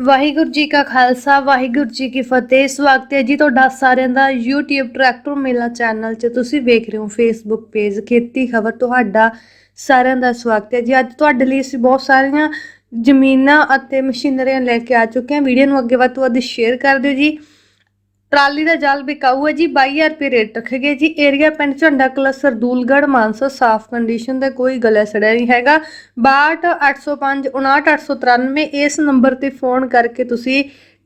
ਵਾਹਿਗੁਰੂ ਜੀ ਕਾ ਖਾਲਸਾ, ਵਾਹਿਗੁਰੂ ਜੀ ਕੀ ਫਤਿਹ। ਸਵਾਗਤ ਹੈ ਜੀ ਤੁਹਾਡਾ ਸਾਰਿਆਂ ਦਾ YouTube ਟਰੈਕਟਰ ਮੇਲਾ ਚੈਨਲ 'ਚ। ਤੁਸੀਂ ਵੇਖ ਰਹੇ ਹੋ Facebook ਪੇਜ ਖੇਤੀ ਖਬਰ ਤੁਹਾਡਾ ਸਾਰਿਆਂ ਦਾ ਸਵਾਗਤ ਹੈ ਜੀ। ਅੱਜ ਤੁਹਾਡੇ ਲਈ ਅਸੀਂ ਬਹੁਤ ਸਾਰੀਆਂ ਜ਼ਮੀਨਾਂ ਅਤੇ ਮਸ਼ੀਨਰੀਆਂ ਲੈ ਕੇ ਆ ਚੁੱਕੇ ਹਾਂ। ਵੀਡੀਓ ਨੂੰ ਅੱਗੇ ਵੱਧ ਤੋਂ ਵੱਧ ਸ਼ੇਅਰ ਕਰ ਦਿਓ ਜੀ। ਟਰਾਲੀ ਦਾ ਜਾਲ ਬਿਕਾਊ ਹੈ ਜੀ 22000 ਰੁਪਏ ਰੇਟ ਰੱਖੇ ਗਏ ਜੀ। ਏਰੀਆ ਪਿੰਡ ਝੰਡਾ ਕਲਾ ਸਰਦੂਲਗੜ੍ਹ ਮਾਨਸਾ, ਸਾਫ਼ ਕੰਡੀਸ਼ਨ ਦਾ ਕੋਈ ਗਲਾ ਸੜਿਆ ਨਹੀਂ ਹੈਗਾ। 62805 59893 ਇਸ ਨੰਬਰ ਤੇ ਫੋਨ ਕਰਕੇ ਤੁਸੀਂ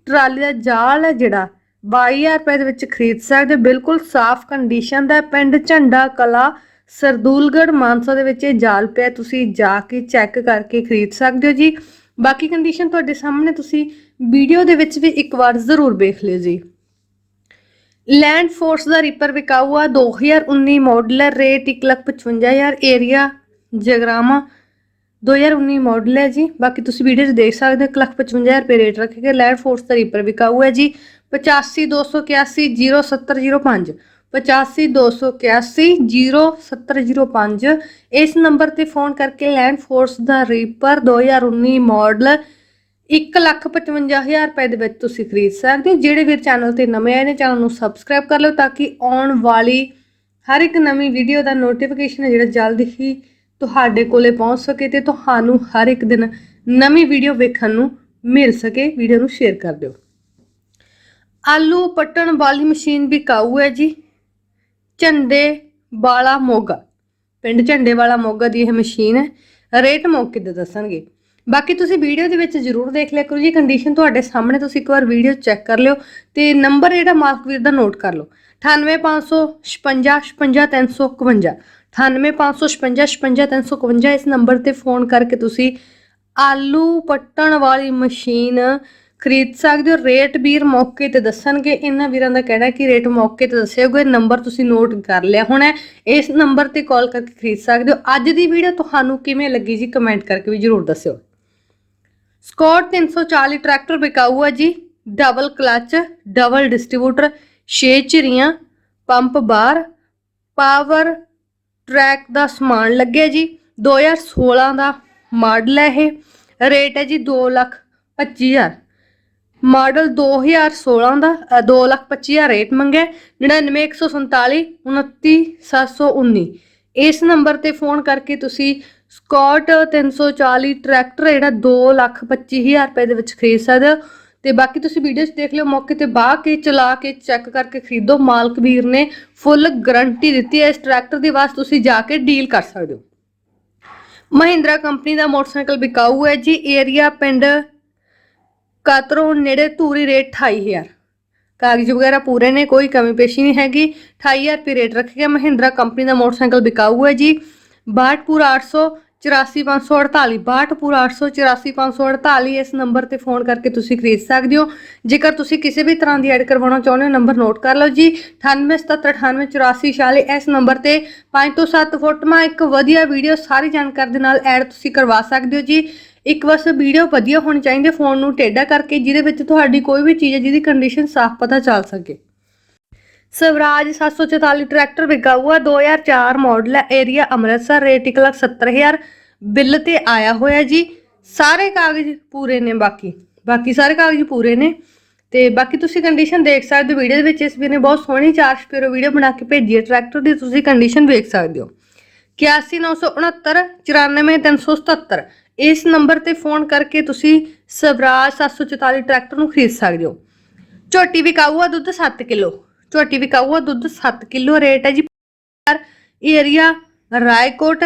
ਟਰਾਲੀ ਦਾ ਜਾਲ ਹੈ ਜਿਹੜਾ 22000 ਰੁਪਏ ਦੇ ਵਿੱਚ ਖਰੀਦ ਸਕਦੇ ਹੋ। ਬਿਲਕੁਲ ਸਾਫ਼ ਕੰਡੀਸ਼ਨ ਦਾ ਪਿੰਡ ਝੰਡਾ ਕਲਾ, ਸਰਦੂਲਗੜ੍ਹ, ਮਾਨਸਾ ਦੇ ਵਿੱਚ ਇਹ ਜਾਲ ਪਿਆ, ਤੁਸੀਂ ਜਾ ਕੇ ਚੈੱਕ ਕਰਕੇ ਖਰੀਦ ਸਕਦੇ ਹੋ ਜੀ। ਬਾਕੀ ਕੰਡੀਸ਼ਨ ਤੁਹਾਡੇ ਸਾਹਮਣੇ, ਤੁਸੀਂ ਵੀਡੀਓ ਦੇ ਵਿੱਚ ਵੀ ਇੱਕ ਵਾਰ ਜ਼ਰੂਰ ਵੇਖ ਲਿਓ ਜੀ। ਲੈਂਡ ਫੋਰਸ ਦਾ ਰੀਪਰ ਵਿਕਾਊ ਆ 2019 ਮਾਡਲ ਹੈ, ਰੇਟ 155000 ਏਰੀਆ ਜਗਰਾਮਾ 2019 ਮਾਡਲ ਹੈ ਜੀ। ਬਾਕੀ ਤੁਸੀਂ ਵੀਡੀਓ 'ਚ ਦੇਖ ਸਕਦੇ ਹੋ 155000 ਰੁਪਏ ਰੇਟ ਰੱਖੇ ਗਏ, ਲੈਂਡ ਫੋਰਸ ਦਾ ਰੀਪਰ ਵਿਕਾਊ ਹੈ ਜੀ 8521807005 8521807005 ਇਸ ਨੰਬਰ ਤੇ ਫੋਨ ਕਰਕੇ ਲੈਂਡ ਫੋਰਸ ਦਾ ਰੀਪਰ 2019 ਮਾਡਲ 155000 ਰੁਪਏ ਦੇ ਵਿੱਚ ਤੁਸੀਂ ਖਰੀਦ ਸਕਦੇ ਹੋ। ਜਿਹੜੇ ਵੀਰ ਚੈਨਲ ਤੇ ਨਵੇਂ ਆਏ ਨੇ ਚੈਨਲ ਨੂੰ ਸਬਸਕ੍ਰਾਈਬ ਕਰ ਲਓ ਤਾਂ ਕਿ ਆਉਣ ਵਾਲੀ ਹਰ ਇੱਕ ਨਵੀਂ ਵੀਡੀਓ ਦਾ ਨੋਟੀਫਿਕੇਸ਼ਨ ਹੈ ਜਿਹੜਾ ਜਲਦ ਹੀ ਤੁਹਾਡੇ ਕੋਲੇ ਪਹੁੰਚ ਸਕੇ ਤੇ ਤੁਹਾਨੂੰ ਹਰ ਇੱਕ ਦਿਨ ਨਵੀਂ ਵੀਡੀਓ ਵੇਖਣ ਨੂੰ ਮਿਲ ਸਕੇ। ਵੀਡੀਓ ਨੂੰ ਸ਼ੇਅਰ ਕਰ ਦਿਓ। ਆਲੂ ਪੱਟਣ ਵਾਲੀ ਮਸ਼ੀਨ ਵੀ ਕਾਊ ਹੈ ਜੀ। ਝੰਡੇ ਵਾਲਾ ਮੋਗਾ। ਪਿੰਡ ਝੰਡੇ ਵਾਲਾ ਮੋਗਾ ਦੀ ਇਹ ਮਸ਼ੀਨ ਹੈ। ਰੇਟ ਮੌਕੇ ਤੇ ਦੱਸਣਗੇ। ਬਾਕੀ ਤੁਸੀਂ ਵੀਡੀਓ ਦੇ ਵਿੱਚ ਜ਼ਰੂਰ ਦੇਖ ਲਿਆ ਕਰੋ ਜੀ ਕੰਡੀਸ਼ਨ ਤੁਹਾਡੇ ਸਾਹਮਣੇ ਤੁਸੀਂ ਇੱਕ ਵਾਰ ਵੀਡੀਓ ਚੈੱਕ ਕਰ ਲਿਓ ਤੇ ਨੰਬਰ ਜਿਹੜਾ ਮਾਸਕਵੀਰ ਦਾ ਨੋਟ ਕਰ ਲਓ। 98556 55351 98556 55351 ਇਸ ਨੰਬਰ ਤੇ ਫੋਨ ਕਰਕੇ ਤੁਸੀਂ ਆਲੂ ਪੱਟਣ ਵਾਲੀ ਮਸ਼ੀਨ ਖਰੀਦ ਸਕਦੇ ਹੋ। ਰੇਟ ਵੀਰ ਮੌਕੇ ਤੇ ਦੱਸਣਗੇ। ਇਹਨਾਂ ਵੀਰਾਂ ਦਾ ਕਹਿਣਾ ਕਿ ਰੇਟ ਮੌਕੇ ਤੇ ਦੱਸਿਓਗੇ ਨੰਬਰ ਤੁਸੀਂ ਨੋਟ ਕਰ ਲਿਆ ਹੁਣ ਇਸ ਨੰਬਰ ਤੇ ਕਾਲ ਕਰਕੇ ਖਰੀਦ ਸਕਦੇ ਹੋ। ਅੱਜ ਦੀ ਵੀਡੀਓ ਤੁਹਾਨੂੰ ਕਿਵੇਂ ਲੱਗੀ ਜੀ? ਕਮੈਂਟ ਕਰਕੇ ਵੀ ਜਰੂਰ ਦੱਸਿਓ। ਸਕੌਟ 340 ਟਰੈਕਟਰ ਬਿਕਾਊ ਹੈ ਜੀ। ਡਬਲ ਕਲਚ, ਡਬਲ ਡਿਸਟ੍ਰੀਬਿਊਟਰ 6 ਚਿਰੀਆਂ ਪੰਪ ਬਾਰ, ਪਾਵਰ ਟਰੈਕ ਦਾ ਸਮਾਨ ਲੱਗਿਆ ਜੀ। 2016 ਦਾ ਮਾਡਲ ਹੈ ਇਹ। ਰੇਟ ਹੈ ਜੀ 2 ਲੱਖ 25000 ਮਾਡਲ 2016 ਦਾ 2 ਲੱਖ 25000 ਰੇਟ ਮੰਗਿਆ। 99147 29719 ਇਸ ਨੰਬਰ ਤੇ ਫੋਨ ਕਰਕੇ ਤੁਸੀਂ ਸਕਾਟ 340 ਟਰੈਕਟਰ ਜਿਹੜਾ 2 ਲੱਖ 25000 ਰੁਪਏ ਦੇ ਵਿੱਚ ਖਰੀਦ ਸਕਦੇ ਹੋ। ਤੇ ਬਾਕੀ ਤੁਸੀਂ ਵੀਡੀਓ 'ਚ ਦੇਖ ਲਿਓ, ਮੌਕੇ ਤੇ ਬਾਹ ਕੇ ਚਲਾ ਕੇ ਚੈੱਕ ਕਰਕੇ ਖਰੀਦੋ। ਮਾਲਕ ਵੀਰ ਨੇ ਫੁੱਲ ਗਾਰੰਟੀ ਦਿੱਤੀ ਹੈ, ਇਸ ਟਰੈਕਟਰ ਦੀ ਵਾਸਤੇ ਤੁਸੀਂ ਜਾ ਕੇ ਡੀਲ ਕਰ ਸਕਦੇ ਹੋ। ਮਹਿੰਦਰਾ ਕੰਪਨੀ ਦਾ ਮੋਟਰਸਾਈਕਲ ਵਿਕਾਊ ਹੈ ਜੀ, ਏਰੀਆ ਪਿੰਡ ਕਾਤਰੋ ਨੇੜੇ ਧੂਰੀ ਰੇਟ 28000 ਕਾਗਜ਼ ਵਗੈਰਾ ਪੂਰੇ ਨੇ, ਕੋਈ ਕਮੀ ਪੇਸ਼ੀ ਨਹੀਂ ਹੈਗੀ। 28000 ਰੁਪਏ ਰੇਟ ਰੱਖਿਆ ਗਿਆ, ਮਹਿੰਦਰਾ ਕੰਪਨੀ ਦਾ ਮੋਟਰਸਾਈਕਲ ਵਿਕਾਊ ਹੈ ਜੀ। ਬਾਟਪੁਰ 800 84548 ਬਾਟਪੁਰ 8844548 ਇਸ ਨੰਬਰ ਤੇ ਫੋਨ ਕਰਕੇ ਤੁਸੀਂ ਖਰੀਦ ਸਕਦੇ ਹੋ। ਜੇਕਰ ਤੁਸੀਂ ਕਿਸੇ ਵੀ ਤਰ੍ਹਾਂ ਦੀ ਐਡ ਕਰਵਾਉਣਾ ਚਾਹੁੰਦੇ ਹੋ, ਨੰਬਰ ਨੋਟ ਕਰ ਲਓ ਜੀ। 9877988446 ਇਸ ਨੰਬਰ ਤੇ 5 ਤੋਂ 7 ਫੋਟੋਆਂ, ਇੱਕ ਵਧੀਆ ਵੀਡੀਓ, ਸਾਰੀ ਜਾਣਕਾਰੀ ਦੇ ਨਾਲ ਐਡ ਤੁਸੀਂ ਕਰਵਾ ਸਕਦੇ ਹੋ ਜੀ। ਇੱਕ ਬਸ ਵੀਡੀਓ ਵਧੀਆ ਹੋਣੀ ਚਾਹੀਦੀ ਫੋਨ ਨੂੰ ਟੇਢਾ ਕਰਕੇ, ਜਿਹਦੇ ਵਿੱਚ ਤੁਹਾਡੀ ਕੋਈ ਵੀ ਚੀਜ਼ ਹੈ, ਜਿਹਦੀ ਕੰਡੀਸ਼ਨ ਸਾਫ਼ ਪਤਾ ਚੱਲ ਸਕੇ। ਸਵਰਾਜ 744 ਟਰੈਕਟਰ ਵਿਕਾਊ ਆ 2004 ਮਾਡਲ ਹੈ, ਏਰੀਆ ਅੰਮ੍ਰਿਤਸਰ, ਰੇਟ 170000 ਬਿੱਲ ਤੇ ਆਇਆ ਹੋਇਆ ਜੀ। ਸਾਰੇ ਕਾਗਜ਼ ਪੂਰੇ ਨੇ ਬਾਕੀ ਬਾਕੀ ਸਾਰੇ ਕਾਗਜ਼ ਪੂਰੇ ਨੇ। ਤੇ ਬਾਕੀ ਤੁਸੀਂ ਕੰਡੀਸ਼ਨ ਦੇਖ ਸਕਦੇ ਹੋ ਵੀਡੀਓ ਦੇ ਵਿੱਚ, ਇਸ ਵੀਰ ਨੇ ਬਹੁਤ ਸੋਹਣੀ ਚਾਰ ਸਪੀਰੋ ਵੀਡੀਓ ਬਣਾ ਕੇ ਭੇਜੀ ਹੈ, ਟਰੈਕਟਰ ਦੀ ਤੁਸੀਂ ਕੰਡੀਸ਼ਨ ਵੇਖ ਸਕਦੇ ਹੋ। 81969 94377 ਇਸ ਨੰਬਰ ਤੇ ਫੋਨ ਕਰਕੇ ਤੁਸੀਂ ਸਵਰਾਜ 744 ਟਰੈਕਟਰ ਨੂੰ ਖਰੀਦ ਸਕਦੇ ਹੋ। ਝੋਟੀ ਵਿਕਾਊ ਆ ਦੁੱਧ 7 ਕਿਲੋ। ਝੋਟੀ ਵਿਕਾਊ ਦੁੱਧ 7 ਕਿਲੋ ਰੇਟ ਹੈ ਜੀ। ਏਰੀਆ ਰਾਏਕੋਟ,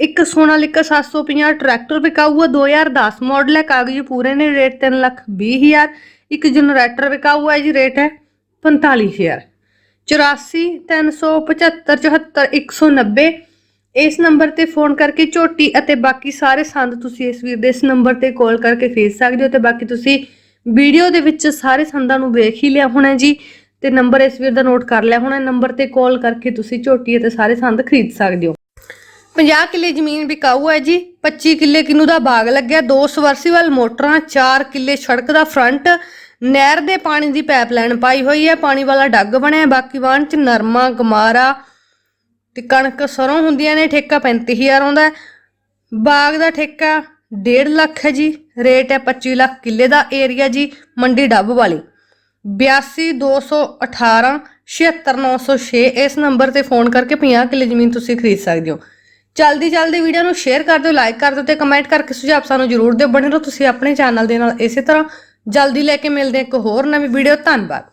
ਇੱਕ ਸੋਨਾਲਿਕਾ 750 ਟਰੈਕਟਰ ਵਿਕਾਊ ਆ 2010 ਮਾਡਲ ਹੈ ਕਾਗਜ਼ ਪੂਰੇ ਨੇ ਰੇਟ 3 ਲੱਖ 20 ਹਜ਼ਾਰ। ਇੱਕ ਜਨਰੇਟਰ ਵਿਕਾਊ ਹੈ ਜੀ, ਰੇਟ ਹੈ 45000 84 375 74 190 ਇਸ ਨੰਬਰ ਤੇ ਫੋਨ ਕਰਕੇ ਝੋਟੀ ਅਤੇ ਬਾਕੀ ਸਾਰੇ ਸੰਦ ਤੁਸੀਂ ਇਸ ਵੀਰ ਦੇ ਇਸ ਨੰਬਰ ਤੇ ਕਾਲ ਕਰਕੇ ਖਰੀਦ ਸਕਦੇ ਹੋ ਤੇ ਬਾਕੀ ਤੁਸੀਂ ਵੀਡੀਓ ਦੇ ਵਿੱਚ ਸਾਰੇ ਸੰਦਾਂ ਨੂੰ ਵੇਖ ਹੀ ਲਿਆ ਹੋਣਾ ਜੀ। ਤੇ ਨੰਬਰ ਇਸ ਵੀਰ ਦਾ ਨੋਟ ਕਰ ਲਿਆ ਹੋਣਾ, ਨੰਬਰ ਤੇ ਕਾਲ ਕਰਕੇ ਤੁਸੀਂ ਝੋਟੀ ਅਤੇ ਸਾਰੇ ਸੰਦ ਖਰੀਦ ਸਕਦੇ ਹੋ। 50 ਕਿੱਲੇ ਜ਼ਮੀਨ ਵਿਕਾਊ ਹੈ ਜੀ 25 ਕਿੱਲੇ ਕਿਨੂੰ ਦਾ ਬਾਗ ਲੱਗਿਆ, ਦੋ ਸਵਰਸੀਵਲ ਮੋਟਰਾਂ 4 ਕਿੱਲੇ ਸੜਕ ਦਾ ਫਰੰਟ, ਨਹਿਰ ਦੇ ਪਾਣੀ ਦੀ ਪਾਈਪਲਾਈਨ ਪਾਈ ਹੋਈ ਹੈ, ਪਾਣੀ ਵਾਲਾ ਡੱਗ ਬਣਿਆ, ਬਾਕੀ ਵਾਹਣ ਚ ਨਰਮਾ, ਗਮਾਰਾ ਤੇ ਕਣਕ ਸਰੋਂ ਹੁੰਦੀਆਂ ਨੇ, ਠੇਕਾ 35000 ਆਉਂਦਾ ਬਾਗ ਦਾ ਠੇਕਾ 1.5 ਲੱਖ ਹੈ ਜੀ, ਰੇਟ ਹੈ 25 ਲੱਖ ਕਿੱਲੇ ਦਾ ਏਰੀਆ ਜੀ, ਮੰਡੀ ਡੱਬ ਵਾਲੀ। 8228 76906 ਇਸ ਨੰਬਰ ਤੇ ਫੋਨ ਕਰਕੇ 50 ਕਿੱਲੇ ਜ਼ਮੀਨ ਤੁਸੀਂ ਖਰੀਦ ਸਕਦੇ ਹੋ। ਜਲਦੀ ਜਲਦੀ ਵੀਡੀਓ ਨੂੰ ਸ਼ੇਅਰ ਕਰ ਦਿਓ, ਲਾਈਕ ਕਰ ਦਿਓ ਤੇ ਕਮੈਂਟ ਕਰਕੇ ਸੁਝਾਅ ਸਾਨੂੰ ਜ਼ਰੂਰ ਦਿਓ। ਬਣੇ ਰਹੋ ਤੁਸੀਂ ਆਪਣੇ ਚੈਨਲ ਦੇ ਨਾਲ ਇਸੇ ਤਰ੍ਹਾਂ। ਜਲਦੀ ਲੈ ਕੇ ਮਿਲਦੇ ਇੱਕ ਹੋਰ ਨਵੀਂ ਵੀਡੀਓ। ਧੰਨਵਾਦ।